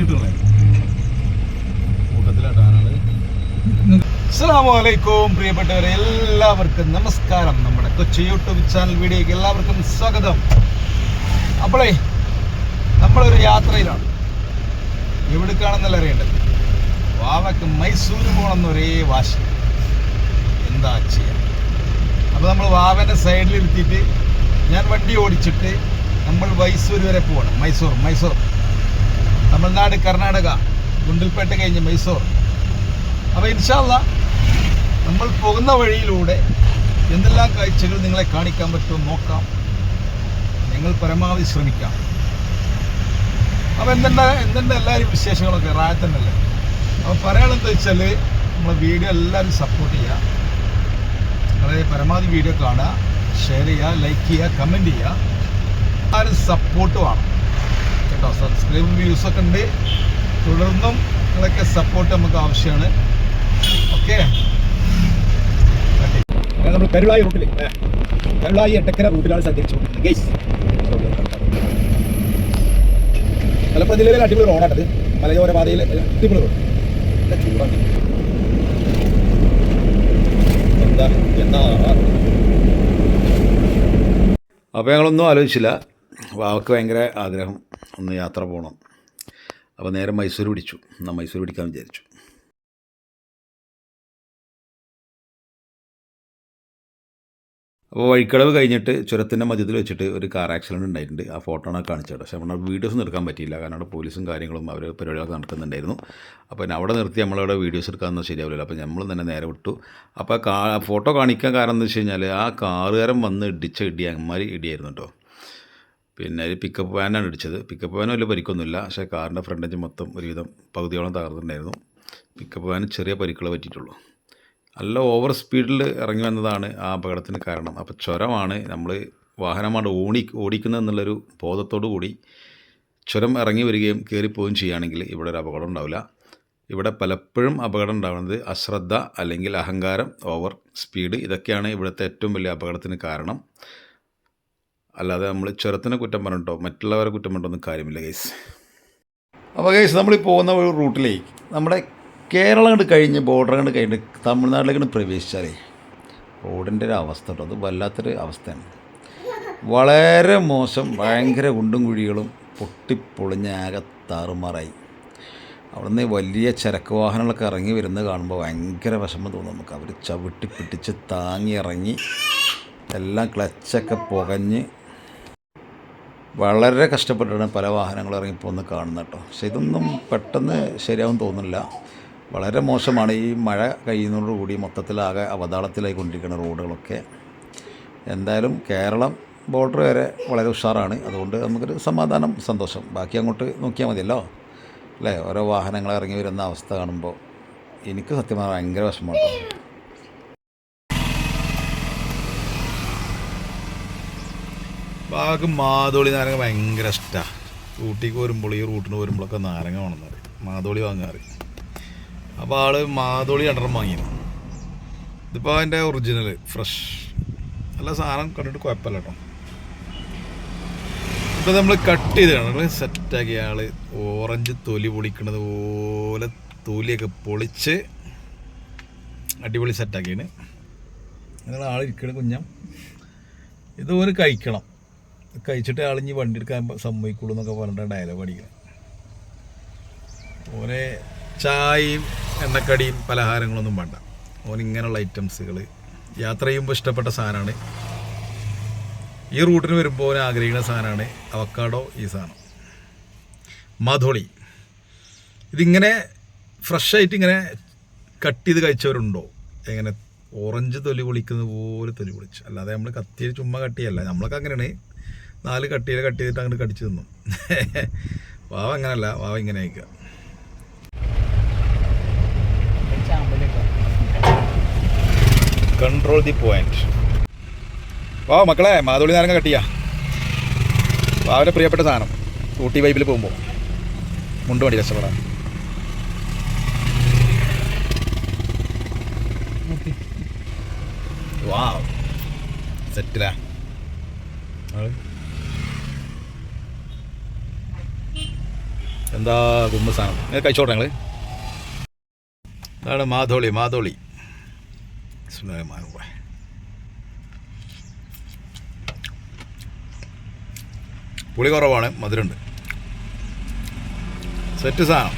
ലൈറ്റിട്ടുള്ളത് കൂട്ടത്തിലാട്ടാണ് അസ്സാമലൈക്കും പ്രിയപ്പെട്ടവരെ എല്ലാവർക്കും നമസ്കാരം. നമ്മുടെ കൊച്ചി യൂട്യൂബ് ചാനൽ വീഡിയോക്ക് എല്ലാവർക്കും സ്വാഗതം. അപ്പോളേ നമ്മളൊരു യാത്രയിലാണ്. എവിടേക്കാണെന്നല്ല അറിയേണ്ടത്? വാവയ്ക്ക് മൈസൂർ പോകണമെന്ന് ഒരേ വാശി. എന്താ ചെയ്യാം? അപ്പോൾ നമ്മൾ വാവന്റെ സൈഡിൽ ഇരുത്തിയിട്ട് ഞാൻ വണ്ടി ഓടിച്ചിട്ട് നമ്മൾ മൈസൂർ വരെ പോകണം മൈസൂർ മൈസൂർ. തമിഴ്നാട് കർണാടക ഗുണ്ടിൽപേട്ട കഴിഞ്ഞ് മൈസൂർ. അപ്പോൾ ഇൻഷാല്ല നമ്മൾ പോകുന്ന വഴിയിലൂടെ എന്തെല്ലാം കാഴ്ചകൾ നിങ്ങളെ കാണിക്കാൻ പറ്റുമോ നോക്കാം. നിങ്ങൾ പരമാവധി ശ്രമിക്കാം. അപ്പോൾ എന്തുണ്ട എന്തുണ്ട എല്ലാവരും വിശേഷങ്ങളൊക്കെ? റായത്തന്നല്ലേ? അപ്പോൾ പറയാനെന്താ വെച്ചാൽ നമ്മളെ വീഡിയോ എല്ലാവരും സപ്പോർട്ട് ചെയ്യുക നിങ്ങളെ പരമാവധി വീഡിയോ കാണുക ഷെയർ ചെയ്യുക ലൈക്ക് ചെയ്യുക കമന്റ് ചെയ്യുക ആരും സപ്പോർട്ട് വേണം കേട്ടോ. വ്യൂസ് ഒക്കെ ഉണ്ട്. തുടർന്നും നിങ്ങളൊക്കെ സപ്പോർട്ട് നമുക്ക് ആവശ്യമാണ്. ഓക്കെ നമ്മൾ കരുളായി റൂട്ടിൽ കരുളായി എട്ടക്കര റൂട്ടിലാണ് സഞ്ചരിച്ചു ഗൈസ് മലപ്പുറം ജില്ലയിലെ അടിപൊളി റോഡാണത് മലയോര പാതയിൽ അടിപൊളി റോഡ് നല്ല ചൂടാണ്. എന്താ എന്താ? അപ്പോൾ ഞങ്ങളൊന്നും ആലോചിച്ചില്ല. വാവക്ക് ഭയങ്കര ആഗ്രഹം. ഒന്ന് യാത്ര പോകണം അപ്പോൾ നേരെ മൈസൂർ പിടിച്ചു. എന്നാൽ മൈസൂർ പിടിക്കാൻ വിചാരിച്ചു. അപ്പോൾ വഴിക്കടവ് കഴിഞ്ഞിട്ട് ചുരത്തിന്റെ മധ്യത്തിൽ വെച്ചിട്ട് ഒരു കാർ ആക്സിഡന്റ് ഉണ്ടായിട്ടുണ്ട്. ആ ഫോട്ടോ ആണ് കാണിച്ചത് പക്ഷേ നമ്മൾ വീഡിയോസ് എടുക്കാൻ പറ്റിയില്ല. കാരണം അവിടെ പോലീസും കാര്യങ്ങളും അവർ പരിപാടികളൊക്കെ നടക്കുന്നുണ്ടായിരുന്നു അപ്പോൾ പിന്നെ അവിടെ നിർത്തി നമ്മളവിടെ വീഡിയോസ് എടുക്കാമെന്ന് ശരിയാവില്ല അപ്പോൾ നമ്മൾ തന്നെ നേരെ വിട്ടു. അപ്പോൾ കാ ഫോട്ടോ കാണിക്കാൻ കാരണം എന്ന് വെച്ച് കഴിഞ്ഞാൽ ആ കാറുകാരൻ വന്ന് ഇടിച്ച ഇടി അമ്മമാരി ഇടിയായിരുന്നു കേട്ടോ. പിന്നെ ഒരു പിക്കപ്പ് വാനാണ് ഇടിച്ചത്. പിക്കപ്പ് വാനും വലിയ പരിക്കൊന്നുമില്ല. പക്ഷേ കാറിന്റെ ഫ്രണ്ട് ഫ്രണ്ടേജ് മൊത്തം ഒരുവിധം പകുതിയോളം തകർന്നിട്ടുണ്ടായിരുന്നു പിക്കപ്പ് വാന് ചെറിയ പരിക്കുകൾ പറ്റിയിട്ടുള്ളൂ. നല്ല ഓവർ സ്പീഡിൽ ഇറങ്ങി വന്നതാണ് ആ അപകടത്തിന് കാരണം. അപ്പോൾ ചുരമാണ് നമ്മൾ വാഹനമാണ് ഓടി ഓടിക്കുന്നത് എന്നുള്ളൊരു ബോധത്തോടു കൂടി ചുരം ഇറങ്ങി വരികയും കയറിപ്പോവുകയും ചെയ്യുകയാണെങ്കിൽ ഇവിടെ ഒരു അപകടം ഉണ്ടാവില്ല. ഇവിടെ പലപ്പോഴും അപകടം ഉണ്ടാകുന്നത് അശ്രദ്ധ അല്ലെങ്കിൽ അഹങ്കാരം ഓവർ സ്പീഡ് ഇതൊക്കെയാണ് ഇവിടുത്തെ ഏറ്റവും വലിയ അപകടത്തിന് കാരണം. അല്ലാതെ നമ്മൾ ചുരത്തിനെ കുറ്റം പറഞ്ഞിട്ടോ മറ്റുള്ളവരെ കുറ്റം പറഞ്ഞിട്ടൊന്നും കാര്യമില്ല ഗൈസ് അപ്പോൾ ഗൈസ് നമ്മൾ പോകുന്ന ഒരു റൂട്ടിലേക്ക് നമ്മുടെ കേരളം കണ്ട് കഴിഞ്ഞ് ബോർഡർ കണ്ട് കഴിഞ്ഞ് തമിഴ്നാട്ടിലേക്ക് പ്രവേശിച്ചാലേ റോഡിന്റെ ഒരു അവസ്ഥ കേട്ടോ അത് വല്ലാത്തൊരു അവസ്ഥയാണ്. വളരെ മോശം ഭയങ്കര കുണ്ടും കുഴികളും പൊട്ടിപ്പൊളിഞ്ഞ ആകെ താറുമാറായി. അവിടുന്ന് വലിയ ചരക്ക് വാഹനങ്ങളൊക്കെ ഇറങ്ങി വരുന്നത് കാണുമ്പോൾ ഭയങ്കര വിഷമം തോന്നും നമുക്ക്. അവർ ചവിട്ടി പിടിച്ച് താങ്ങി ഇറങ്ങി എല്ലാം ക്ലച്ചൊക്കെ പുകഞ്ഞ് വളരെ കഷ്ടപ്പെട്ടാണ് പല വാഹനങ്ങളും ഇറങ്ങിപ്പോന്ന് കാണുന്നത് കേട്ടോ. പക്ഷെ ഇതൊന്നും പെട്ടെന്ന് ശരിയാവും തോന്നുന്നില്ല. വളരെ മോശമാണ് ഈ മഴ കഴിയുന്നതോടുകൂടി മൊത്തത്തിലാകെ അവതാളത്തിലായി കൊണ്ടിരിക്കുന്ന റോഡുകളൊക്കെ. എന്തായാലും കേരളം ബോർഡർ വരെ വളരെ ഉഷാറാണ്. അതുകൊണ്ട് നമുക്കൊരു സമാധാനം സന്തോഷം. ബാക്കി അങ്ങോട്ട് നോക്കിയാൽ മതിയല്ലോ. അല്ലേ? ഓരോ വാഹനങ്ങൾ ഇറങ്ങി വരുന്ന അവസ്ഥ കാണുമ്പോൾ എനിക്ക് സത്യം പറഞ്ഞാൽ ഭയങ്കര വിഷമമാണ് ബാഗ് മാതോളി നാരങ്ങ ഭയങ്കര ഇഷ്ടമാണ് ഊട്ടിക്ക് വരുമ്പോൾ ഈ റൂട്ടിന് വരുമ്പോഴൊക്കെ നാരങ്ങ വേണമെന്ന് പറയും. മാതോളി വാങ്ങാറ് അപ്പോൾ ആൾ മാതോളി രണ്ടെണ്ണം വാങ്ങിയിരുന്നു. ഇതിപ്പോൾ അതിന്റെ ഒറിജിനൽ ഫ്രഷ് നല്ല സാധനം കണ്ടിട്ട് കുഴപ്പമില്ല കേട്ടോ. ഇപ്പം നമ്മൾ കട്ട് ചെയ്താണ് സെറ്റാക്കി ആൾ ഓറഞ്ച് തൊലി പൊളിക്കണത് പോലെ തൊലിയൊക്കെ പൊളിച്ച് അടിപൊളി സെറ്റാക്കിയാണ് നിങ്ങൾ ആളിരിക്കണ കുഞ്ഞം ഇതുപോലെ കഴിക്കണം. കഴിച്ചിട്ട് ആളിഞ്ഞ് വണ്ടി എടുക്കാൻ സമ്മതിക്കുള്ളൂ എന്നൊക്കെ പറഞ്ഞിട്ട് ഡയലോഗ് അടിക്കണം ഓനെ ചായയും എണ്ണക്കടിയും പലഹാരങ്ങളൊന്നും വേണ്ട. ഓൻ ഇങ്ങനെയുള്ള ഐറ്റംസുകൾ യാത്ര ചെയ്യുമ്പോൾ ഇഷ്ടപ്പെട്ട സാധനമാണ് ഈ റൂട്ടിന് വരുമ്പോൾ ഓൻ ആഗ്രഹിക്കുന്ന സാധനമാണ് അവക്കാഡോ ഈ സാധനം മധുളി. ഇതിങ്ങനെ ഫ്രഷ് ആയിട്ട് ഇങ്ങനെ കട്ട് ചെയ്ത് കഴിച്ചവരുണ്ടോ? എങ്ങനെ? ഓറഞ്ച് തൊലി പൊളിക്കുന്നത് പോലെ തൊലി പൊളിച്ച്. അല്ലാതെ നമ്മൾ കത്തിയിൽ ചുമ്മാ കട്ടിയല്ല നമ്മളൊക്കെ അങ്ങനെയാണ്. നാല് കട്ടിയിൽ കട്ട് ചെയ്തിട്ട് അങ്ങോട്ട് കടിച്ചു തിന്നു. വാവ അങ്ങനല്ല വാവ ഇങ്ങനെ ആയിക്ക. കൺട്രോൾ ദി പോയിന്റ് വാ മക്കളെ മാതോളി നാരങ്ങ കട്ടിയാ വാവിന്റെ പ്രിയപ്പെട്ട സാധനം. ഊട്ടി വൈബിൽ പോകുമ്പോൾ മുണ്ട് വണ്ടി കഷ്ടപ്പെടാൻ. വാ സെറ്റിലാ എന്താ കുമ്പ സാധനം? നിങ്ങൾ കഴിച്ചോട്ടെ ഞങ്ങൾ ഇതാണ് മാധോളി മാധോളി. പുളി കുറവാണ് മധുരമുണ്ട്. സെറ്റ് സാധനം.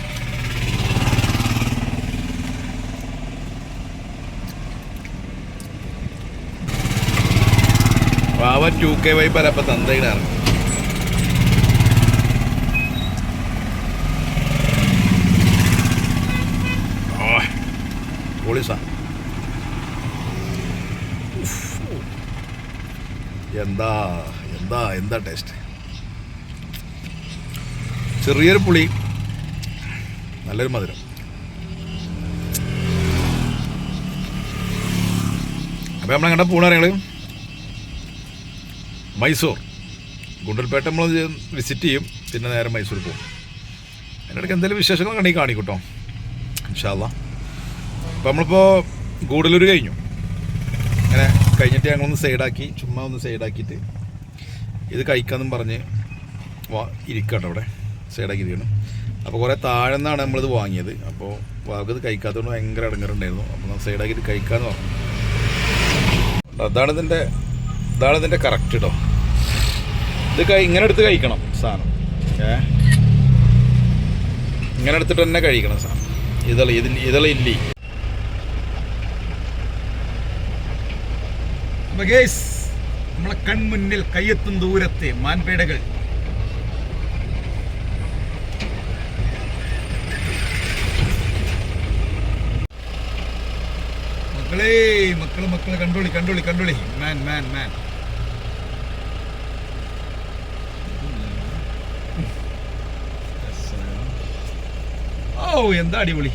പാവ ടു കെ വൈ പരപ്പ തന്തയിടാറ് പൊളി. എന്താ എന്താ എന്താ ടേസ്റ്റ് ചെറിയൊരു പുളി നല്ലൊരു മധുരം. അപ്പോൾ നമ്മളെങ്ങനെ പോകണ ഞങ്ങൾ മൈസൂർ. ഗുണ്ടൽപേട്ട നമ്മൾ വിസിറ്റ് ചെയ്യും പിന്നെ നേരെ മൈസൂർ പോകും. അതിനിടയ്ക്ക് എന്തെങ്കിലും വിശേഷങ്ങൾ കണ്ടെങ്കിൽ കാണിക്കൂട്ടോ ഇൻഷാല്ല അപ്പോൾ നമ്മളിപ്പോൾ ഗൂഡലൂർ കഴിഞ്ഞു. അങ്ങനെ കഴിഞ്ഞിട്ട് ഞങ്ങളൊന്ന് സൈഡാക്കി ചുമ്മാ ഒന്ന് സൈഡാക്കിയിട്ട് ഇത് കഴിക്കാമെന്നും പറഞ്ഞ് വാ ഇരിക്കട്ടോ അവിടെ. സൈഡാക്കി ഇരിക്കണം. അപ്പോൾ കുറേ താഴെ നിന്നാണ് നമ്മളിത് വാങ്ങിയത്. അപ്പോൾ വാർക്കത് കഴിക്കാത്തതുകൊണ്ട് ഭയങ്കര ഇടങ്ങറുണ്ടായിരുന്നു. അപ്പോൾ നമ്മൾ സൈഡാക്കിയിട്ട് കഴിക്കാമെന്ന് പറഞ്ഞു. അതാണ് ഇതിന്റെ ഇതാണ് ഇതിന്റെ കറക്റ്റ് കേട്ടോ ഇത് ഇങ്ങനെ എടുത്ത് കഴിക്കണം സാധനം. ഏ? ഇങ്ങനെ എടുത്തിട്ട് തന്നെ കഴിക്കണം സാധനം. ഇതള ഇതിൽ ഇതള അപ്പൊ ഗേസ് നമ്മളെ കൺമുന്നിൽ കയ്യെത്തും ദൂരത്തെ മാൻപേടകൾ. മക്കളെ മക്കൾ മക്കൾ കണ്ടോളി കണ്ടോളി കണ്ടോളി. മാൻ മാൻ മാൻ. ഓ എന്താ അടിപൊളി.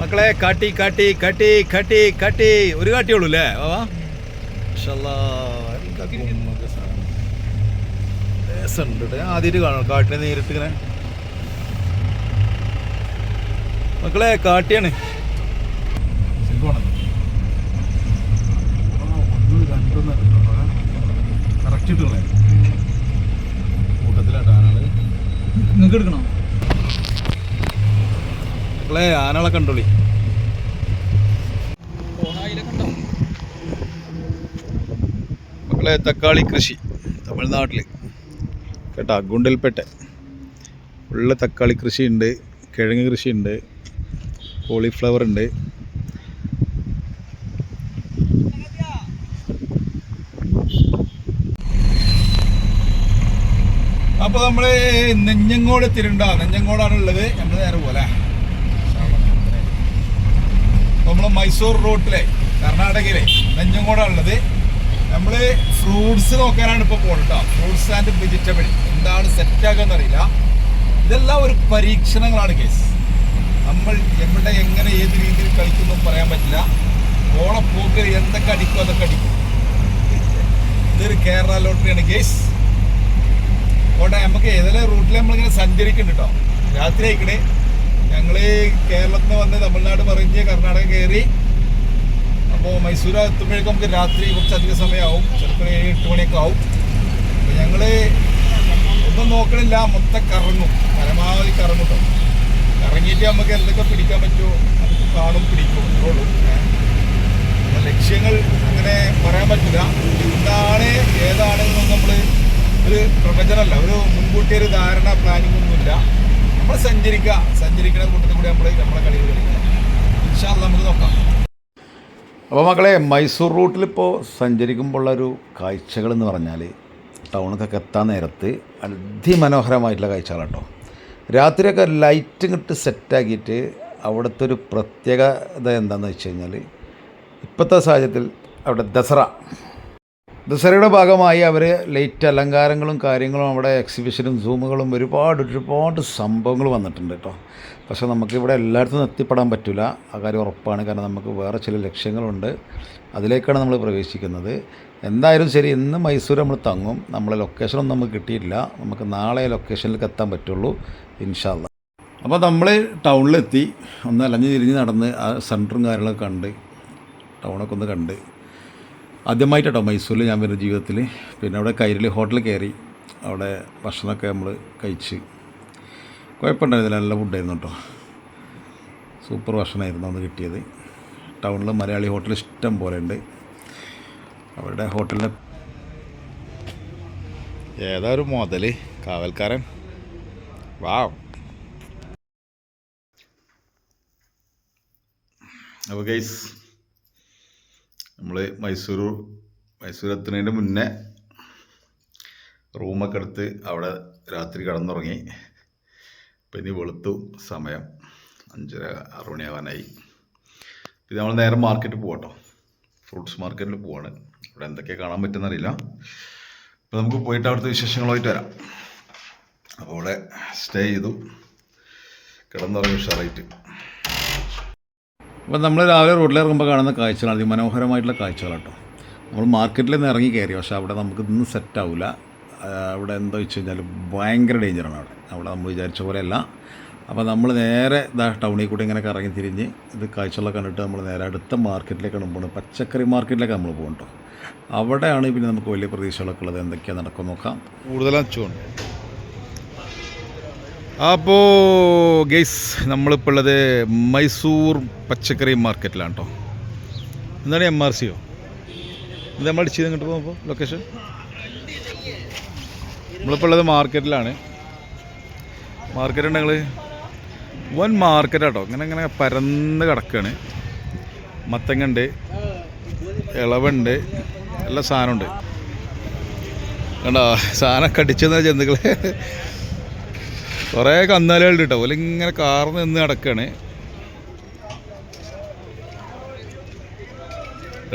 മക്കളെ കാട്ടി കാട്ടി കാട്ടി കാട്ടി കാട്ടി. ഒരു കാട്ടിയുള്ളൂ അല്ലേ ആദ്യമായിട്ട് കാണണം കാട്ടിനെ നേരിട്ട് ഇങ്ങനെ മക്കളെ കാട്ടിയാണ്. കറക്റ്റ് ഇട്ടുള്ളേ കൂട്ടത്തിലാട്ടോ ആനകൾ നിങ്ങൾക്ക് എടുക്കണോ? മക്കളെ ആനകളെ കണ്ടോളി. മക്കളെ തക്കാളി കൃഷി തമിഴ്നാട്ടിൽ കേട്ടാ ഗുണ്ടൽപേട്ട. ഉള്ള തക്കാളി കൃഷിയുണ്ട് കിഴങ്ങ് കൃഷിയുണ്ട് കോളിഫ്ലവർ ഉണ്ട്. അപ്പൊ നമ്മൾ നെഞ്ഞങ്ങോട് തിരുണ്ട നെഞ്ഞങ്ങോടാണ് ഉള്ളത് നമ്മൾ നേരെ പോലെ നമ്മൾ മൈസൂർ റൂട്ടിലെ കർണാടകയിലെ നെഞ്ഞങ്ങോടാണ് ഉള്ളത് നമ്മൾ ഫ്രൂട്ട്സ് നോക്കാനാണ് ഇപ്പൊ പോകുന്നത് ഫ്രൂട്ട്സ് ആൻഡ് വെജിറ്റബിൾ. എന്താണ് സെറ്റ് ആക്കാന്ന് അറിയില്ല. ഇതെല്ലാം ഒരു പരീക്ഷണങ്ങളാണ് കേസ്. നമ്മൾ എവിടെ എങ്ങനെ ഏത് രീതിയിൽ കളിക്കുന്നു പറയാൻ പറ്റില്ല. ഓണപ്പൂക്കൽ എന്തൊക്കെ അടിക്കും അതൊക്കെ അടിക്കും. ഇതൊരു കേരള ലോട്ടറിയാണ് കേസ്. കോട്ടെ നമുക്ക് ഏതെല്ലാം റൂട്ടിൽ നമ്മളിങ്ങനെ സഞ്ചരിക്കുന്നുണ്ട് കേട്ടോ രാത്രി ആയിക്കണേ. ഞങ്ങൾ കേരളത്തിൽ നിന്ന് വന്ന് തമിഴ്നാട് മറിഞ്ഞ് കർണാടക കയറി അപ്പോൾ മൈസൂർ എത്തുമ്പോഴേക്കും നമുക്ക് രാത്രി കുറച്ചധികം സമയമാവും ചിലപ്പോൾ ഏഴ് എട്ട് മണിയൊക്കെ ആവും. അപ്പോൾ ഞങ്ങൾ ഒന്നും നോക്കണില്ല. മൊത്തം കറങ്ങും. പരമാവധി കറങ്ങും കറങ്ങിയിട്ട് നമുക്ക് എന്തൊക്കെ പിടിക്കാൻ പറ്റുമോ നമുക്ക് കാണും പിടിക്കും. എന്നുള്ളൂ ലക്ഷ്യങ്ങൾ അങ്ങനെ പറയാൻ പറ്റില്ല എന്താണ് ഏതാണ് എന്നൊന്നും നമ്മൾ ഒരു പ്രവചനമല്ല. ഒരു മുൻകൂട്ടി ഒരു ധാരണ പ്ലാനിംഗ് ഒന്നുമില്ല. നമ്മൾ സഞ്ചരിക്കുക. സഞ്ചരിക്കുന്ന കൂട്ടത്തിൽ കൂടി നമ്മൾ നമ്മളെ കളികൾ കളിക്കുക. നമുക്ക് നോക്കാം. അപ്പോൾ മക്കളെ മൈസൂർ റൂട്ടിലിപ്പോൾ സഞ്ചരിക്കുമ്പോഴുള്ളൊരു കാഴ്ചകൾ എന്ന് പറഞ്ഞാൽ ടൗണിലൊക്കെ എത്താൻ നേരത്ത് അതിമനോഹരമായിട്ടുള്ള കാഴ്ചകൾ കേട്ടോ രാത്രിയൊക്കെ ലൈറ്റ് ഇങ്ങോട്ട് സെറ്റാക്കിയിട്ട് അവിടുത്തെ ഒരു പ്രത്യേകത എന്താണെന്ന് വെച്ച് കഴിഞ്ഞാൽ ഇപ്പോഴത്തെ സാഹചര്യത്തിൽ അവിടെ ദസറ. ദസറയുടെ ഭാഗമായി അവർ ലൈറ്റ് അലങ്കാരങ്ങളും കാര്യങ്ങളും അവിടെ എക്സിബിഷനും സൂമുകളും ഒരുപാട് ഒരുപാട് സംഭവങ്ങൾ വന്നിട്ടുണ്ട് കേട്ടോ. പക്ഷേ നമുക്കിവിടെ എല്ലായിടത്തും എത്തിപ്പെടാൻ പറ്റില്ല ആ കാര്യം ഉറപ്പാണ്. കാരണം നമുക്ക് വേറെ ചില ലക്ഷ്യങ്ങളുണ്ട്. അതിലേക്കാണ് നമ്മൾ പ്രവേശിക്കുന്നത്. എന്തായാലും ശരി ഇന്ന് മൈസൂർ നമ്മൾ തങ്ങും. നമ്മളെ ലൊക്കേഷനൊന്നും നമുക്ക് കിട്ടിയിട്ടില്ല. നമുക്ക് നാളെ ലൊക്കേഷനിലേക്ക് എത്താൻ പറ്റുള്ളൂ. ഇൻഷാല്ല അപ്പോൾ നമ്മൾ ടൗണിലെത്തി ഒന്ന് അലഞ്ഞ് തിരിഞ്ഞ് നടന്ന് ആ സെന്ററും കാര്യങ്ങളൊക്കെ കണ്ട് ടൗണൊക്കെ ഒന്ന് കണ്ട് ആദ്യമായിട്ടോ മൈസൂരിൽ ഞാൻ വരുന്ന ജീവിതത്തിൽ പിന്നെ അവിടെ കൈരളി ഹോട്ടലിൽ കയറി അവിടെ ഭക്ഷണമൊക്കെ നമ്മൾ കഴിച്ച്. കുഴപ്പമുണ്ടായിരുന്നില്ല നല്ല ഫുഡായിരുന്നു കേട്ടോ. സൂപ്പർ ഭക്ഷണമായിരുന്നു അന്ന് കിട്ടിയത്. ടൗണിൽ മലയാളി ഹോട്ടൽ ഇഷ്ടം പോലെ ഉണ്ട്. അവരുടെ ഹോട്ടലിന്റെ ഏതാ ഒരു മുതൽ കാവൽക്കാരൻ. വാവ്. അപ്പോൾ ഗൈസ് നമ്മൾ മൈസൂർ മൈസൂർ എത്തുന്നതിന് മുന്നേ റൂമൊക്കെ എടുത്ത് അവിടെ രാത്രി കിടന്നുറങ്ങി. ഇപ്പം ഇനി വെളുത്തു സമയം അഞ്ചര ആറ് മണിയാവാനായി. ഇത് നമ്മൾ നേരെ മാർക്കറ്റിൽ പോകട്ടോ ഫ്രൂട്ട്സ് മാർക്കറ്റിൽ പോവാണ്. ഇവിടെ എന്തൊക്കെ കാണാൻ പറ്റുന്നറിയില്ല. അപ്പോൾ നമുക്ക് പോയിട്ട് അവിടുത്തെ വിശേഷങ്ങളുമായിട്ട് വരാം. അപ്പോൾ അവിടെ സ്റ്റേ ചെയ്തു. കിടന്നുറങ്ങി ഉഷാറായിട്ട്. അപ്പോൾ നമ്മൾ രാവിലെ റോഡിലിറങ്ങുമ്പോൾ കാണുന്ന കാഴ്ചകളാണ് അതിമനോഹരമായിട്ടുള്ള കാഴ്ചകളാട്ടോ. നമ്മൾ മാർക്കറ്റിൽ നിന്ന് ഇറങ്ങി കയറി പക്ഷേ അവിടെ നമുക്ക് ഇന്ന് സെറ്റാവില്ല അവിടെ എന്താ വെച്ച് കഴിഞ്ഞാൽ ഭയങ്കര ഡേഞ്ചറാണ് അവിടെ. അവിടെ നമ്മൾ വിചാരിച്ച പോലെയല്ല. അപ്പോൾ നമ്മൾ നേരെ ഇതാ ടൗണിൽ കൂടി ഇങ്ങനെ കറങ്ങി തിരിഞ്ഞ് ഇത് കാഴ്ചകളൊക്കെ കണ്ടിട്ട് നമ്മൾ നേരെ അടുത്ത മാർക്കറ്റിലേക്കാണ് പോകുന്നത് പച്ചക്കറി മാർക്കറ്റിലേക്ക് നമ്മൾ പോകണ്ടോ അവിടെയാണ് പിന്നെ നമുക്ക് വലിയ പ്രതീക്ഷകളൊക്കെ ഉള്ളത്. എന്തൊക്കെയാണ് നടക്കും നോക്കാം. കൂടുതലും അച്ചുകൊണ്ട് അപ്പോൾ ഗെയ്സ് നമ്മളിപ്പോൾ ഉള്ളത് മൈസൂർ പച്ചക്കറി മാർക്കറ്റിലാണ് കേട്ടോ എന്താണ് എം ആർ സിയോ ഇത് നമ്മൾ അടിച്ചത് ഇങ്ങോട്ട് പോകുമ്പോൾ ലൊക്കേഷൻ നമ്മളിപ്പോൾ ഉള്ളത് മാർക്കറ്റിലാണ്. മാർക്കറ്റ് ഉണ്ടെങ്കിൽ വൻ മാർക്കറ്റ് കേട്ടോ ഇങ്ങനെ ഇങ്ങനെ പരന്ന് കിടക്കുകയാണ് മത്തങ്ങ ഇളവുണ്ട് എല്ലാ സാധനമുണ്ട്. കണ്ടോ? സാധനമൊക്കെ അടിച്ചെന്ന ജന്തുക്കൾ കുറേ കന്നാലുകളുണ്ട് കേട്ടോ അല്ലെങ്കിൽ ഇങ്ങനെ കാർന്ന് നിന്ന് അതൊക്കെ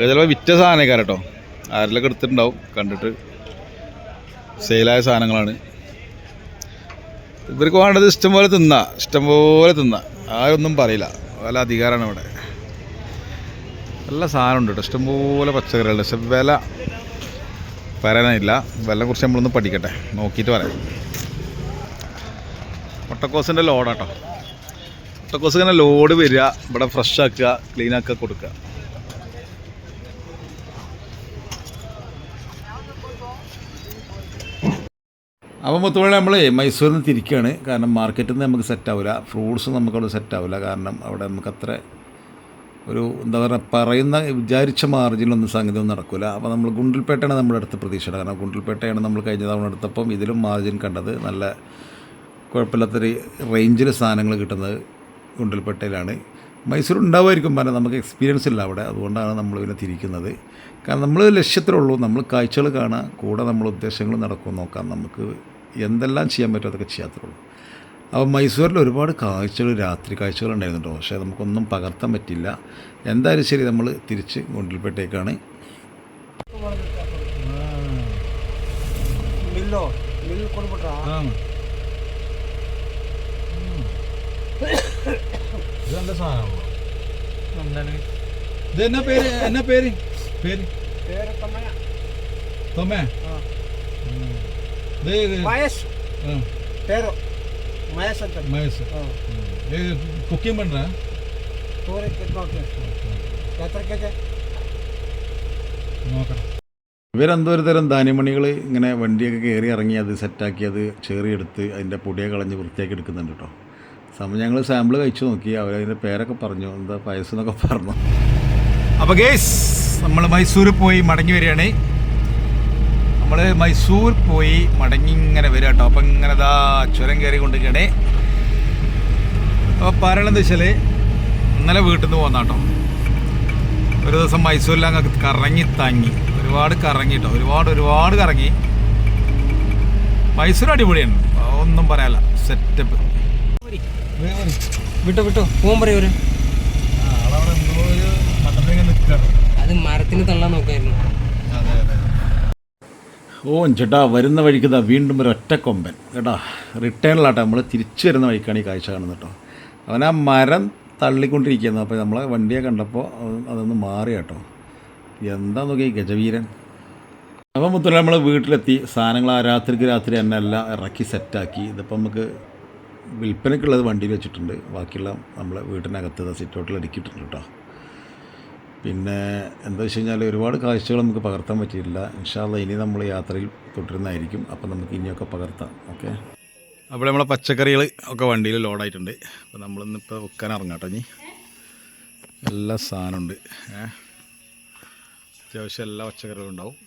ചിലപ്പോൾ വിറ്റ സാധനക്കാർ കേട്ടോ ആരെല്ലാം എടുത്തിട്ടുണ്ടാവും കണ്ടിട്ട്. സെയിലായ സാധനങ്ങളാണ്. ഇവർക്ക് വേണ്ടത് ഇഷ്ടംപോലെ തിന്നാ. ഇഷ്ടംപോലെ തിന്നാ. ആരൊന്നും പറയില്ല. വല്ല അധികാരമാണ് ഇവിടെ. നല്ല സാധനമുണ്ട് കേട്ടോ ഇഷ്ടംപോലെ പച്ചക്കറികളുണ്ട്. പക്ഷെ വില പറയാനില്ല വില കുറിച്ച് നമ്മളൊന്ന് പഠിക്കട്ടെ. നോക്കിയിട്ട് പറയാം. മുട്ടക്കോസിന്റെ ലോഡാട്ടോ മുട്ടക്കോസ് ഇങ്ങനെ ലോഡ് വരിക ഇവിടെ ഫ്രഷ് ആക്കുക ക്ലീൻ ആക്കുക കൊടുക്കുക. അപ്പോൾ മൊത്തമായി നമ്മൾ മൈസൂരിൽ നിന്ന് തിരിക്കുകയാണ് കാരണം മാർക്കറ്റിൽ നിന്ന് നമുക്ക് സെറ്റ് ആവില്ല ഫ്രൂട്ട്സ് നമുക്കവിടെ സെറ്റ് ആവില്ല കാരണം അവിടെ നമുക്ക് അത്ര ഒരു എന്താ പറയുക പറയുന്ന വിചാരിച്ച മാർജിനൊന്നും സംഗതി ഒന്നും നടക്കില്ല അപ്പോൾ നമ്മൾ ഗുണ്ടിൽപേട്ടയാണ് നമ്മുടെ അടുത്ത പ്രതീക്ഷയുടെ കാരണം ഗുണ്ടിൽപേട്ടയാണ് നമ്മൾ കഴിഞ്ഞ തവണ എടുത്തപ്പം ഇതിലും മാർജിൻ കണ്ടത്. നല്ല കുഴപ്പമില്ലാത്ത റേഞ്ചിൽ സാധനങ്ങൾ കിട്ടുന്നത് ഗുണ്ടൽപേട്ടയിലാണ്. മൈസൂർ ഉണ്ടാവുമായിരിക്കും പറഞ്ഞാൽ നമുക്ക് എക്സ്പീരിയൻസ് ഇല്ല അവിടെ. അതുകൊണ്ടാണ് നമ്മൾ പിന്നെ തിരിക്കുന്നത്. കാരണം നമ്മൾ ലക്ഷ്യത്തിലുള്ളൂ. നമ്മൾ കാഴ്ചകൾ കാണാം കൂടെ നമ്മൾ ഉദ്ദേശങ്ങൾ നടക്കും നോക്കാം. നമുക്ക് എന്തെല്ലാം ചെയ്യാൻ പറ്റുമോ അതൊക്കെ ചെയ്യാത്തുള്ളൂ. അപ്പോൾ മൈസൂരിൽ ഒരുപാട് കാഴ്ചകൾ രാത്രി കാഴ്ചകൾ ഉണ്ടായിരുന്നുണ്ടോ പക്ഷേ നമുക്കൊന്നും പകർത്താൻ പറ്റില്ല. എന്തായാലും ശരി നമ്മൾ തിരിച്ച് ഗുണ്ടിൽപേട്ടേക്കാണ് മില്ലോ മില്ല് കൊടുക്കട്ടാ നല്ല പേര്? പേര്? പേര്? ഇവരെന്തോ ഒരു തരം ധാന്യമണികൾ ഇങ്ങനെ വണ്ടിയൊക്കെ കയറി ഇറങ്ങി അത് സെറ്റാക്കി അത് ചേറിയെടുത്ത് അതിന്റെ പൊടിയെ കളഞ്ഞ് വൃത്തിയാക്കി എടുക്കുന്നുണ്ട് കേട്ടോ. സമയം ഞങ്ങൾ സാമ്പിൾ കഴിച്ചു നോക്കി. അവരതിന്റെ പേരൊക്കെ പറഞ്ഞു. എന്താ പയസെന്നൊക്കെ പറഞ്ഞു. അപ്പോൾ ഗേസ് നമ്മൾ മൈസൂർ പോയി മടങ്ങി വരികയാണ്. നമ്മൾ മൈസൂർ പോയി മടങ്ങി ഇങ്ങനെ വരിക കേട്ടോ. അപ്പം ഇങ്ങനെ ദാ ചുരം കയറി കൊണ്ടിരിക്കണേ അപ്പോൾ പറയണമെന്ന് വെച്ചാൽ ഇന്നലെ വീട്ടിൽ നിന്ന് പോന്ന കേട്ടോ. ഒരു ദിവസം മൈസൂരിൽ അങ്ങ് കറങ്ങി തങ്ങി. ഒരുപാട് കറങ്ങി കേട്ടോ. ഒരുപാട് ഒരുപാട് കറങ്ങി. മൈസൂർ അടിപൊളിയാണ്. ഒന്നും പറയാല്ല സെറ്റപ്പ് വിട്ടോ വിട്ടോ. പോകാൻ പറയൂ ഒരു അത് മരത്തിന് തള്ളാൻ നോക്കായിരുന്നു. ഓ ചേട്ടാ വരുന്ന വഴിക്കതാ വീണ്ടും ഒരു ഒറ്റ കൊമ്പൻ. കേട്ടോ റിട്ടേണിലാട്ടെ നമ്മൾ തിരിച്ചു വരുന്ന വഴിക്കാണ് ഈ കാഴ്ച കാണുന്നത് കേട്ടോ. അവൻ ആ മരം തള്ളിക്കൊണ്ടിരിക്കുന്നത് അപ്പോൾ നമ്മളെ വണ്ടിയെ കണ്ടപ്പോൾ അതൊന്ന് മാറി കേട്ടോ. എന്താ നോക്കി ഗജവീരൻ? അപ്പം മുത്തല നമ്മൾ വീട്ടിലെത്തി. സാധനങ്ങൾ ആ രാത്രിക്ക് രാത്രി തന്നെ എല്ലാം ഇറക്കി സെറ്റാക്കി ഇതിപ്പോൾ നമുക്ക് വിൽപ്പനയ്ക്കുള്ളത് വണ്ടിയിൽ വെച്ചിട്ടുണ്ട്. ബാക്കിയുള്ള നമ്മളെ വീട്ടിനകത്ത് സിറ്റൗട്ടിൽ അടുക്കിയിട്ടുണ്ട് കേട്ടോ. പിന്നെ എന്താ വെച്ച് കഴിഞ്ഞാൽ ഒരുപാട് കാഴ്ചകൾ നമുക്ക് പകർത്താൻ പറ്റിയില്ല ഇൻഷാല്ല ഇനി നമ്മൾ യാത്രയിൽ തുടരുന്നതായിരിക്കും. അപ്പം നമുക്ക് ഇനിയൊക്കെ പകർത്താം. ഓക്കെ? അപ്പോൾ നമ്മളെ പച്ചക്കറികൾ ഒക്കെ വണ്ടിയിൽ ലോഡായിട്ടുണ്ട്. അപ്പോൾ നമ്മളിന്നിപ്പോൾ വെക്കാൻ ഇറങ്ങാട്ടോ ഇനി. എല്ലാ സാധനമുണ്ട്. ഏ? അത്യാവശ്യം എല്ലാ പച്ചക്കറികളും ഉണ്ടാവും.